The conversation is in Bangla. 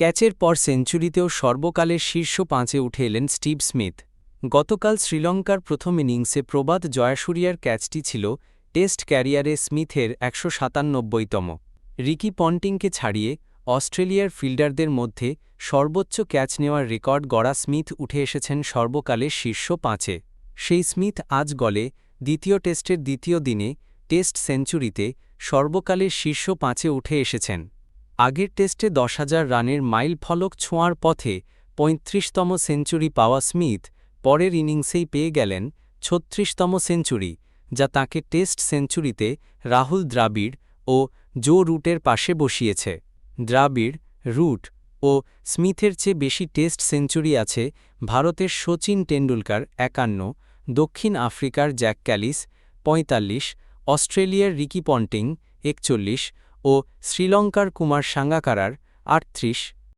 ক্যাচের পর সেঞ্চুরিতেও সর্বকালের শীর্ষ পাঁচে উঠে এলেন স্টিভ স্মিথ। গতকাল শ্রীলঙ্কার প্রথম ইনিংসে প্রবাদ জয়াসুরিয়ার ক্যাচটি ছিল টেস্ট ক্যারিয়ারে স্মিথের একশো সাতান্নব্বইতম রিকি পন্টিংকে ছাড়িয়ে অস্ট্রেলিয়ার ফিল্ডারদের মধ্যে সর্বোচ্চ ক্যাচ নেওয়ার রেকর্ড গড়া স্মিথ উঠে এসেছেন সর্বকালের শীর্ষ পাঁচে। সেই স্মিথ আজ গলে দ্বিতীয় টেস্টের দ্বিতীয় দিনে টেস্ট সেঞ্চুরিতে সর্বকালের শীর্ষ পাঁচে উঠে এসেছেন। আগের টেস্টে দশ হাজার রানের মাইল ফলক ছোঁয়ার পথে পঁয়ত্রিশতম সেঞ্চুরি পাওয়া স্মিথ পরের ইনিংসেই পেয়ে গেলেন ছত্রিশতম সেঞ্চুরি, যা তাকে টেস্ট সেঞ্চুরিতে রাহুল দ্রাবিড় ও জো রুটের পাশে বসিয়েছে। দ্রাবিড়, রুট ও স্মিথের চেয়ে বেশি টেস্ট সেঞ্চুরি আছে ভারতের শচীন টেন্ডুলকার একান্ন, দক্ষিণ আফ্রিকার জ্যাক ক্যালিস পঁয়তাল্লিশ, অস্ট্রেলিয়ার রিকি পন্টিং একচল্লিশ ও শ্রীলঙ্কার কুমার সাঙ্গাকারার আটত্রিশ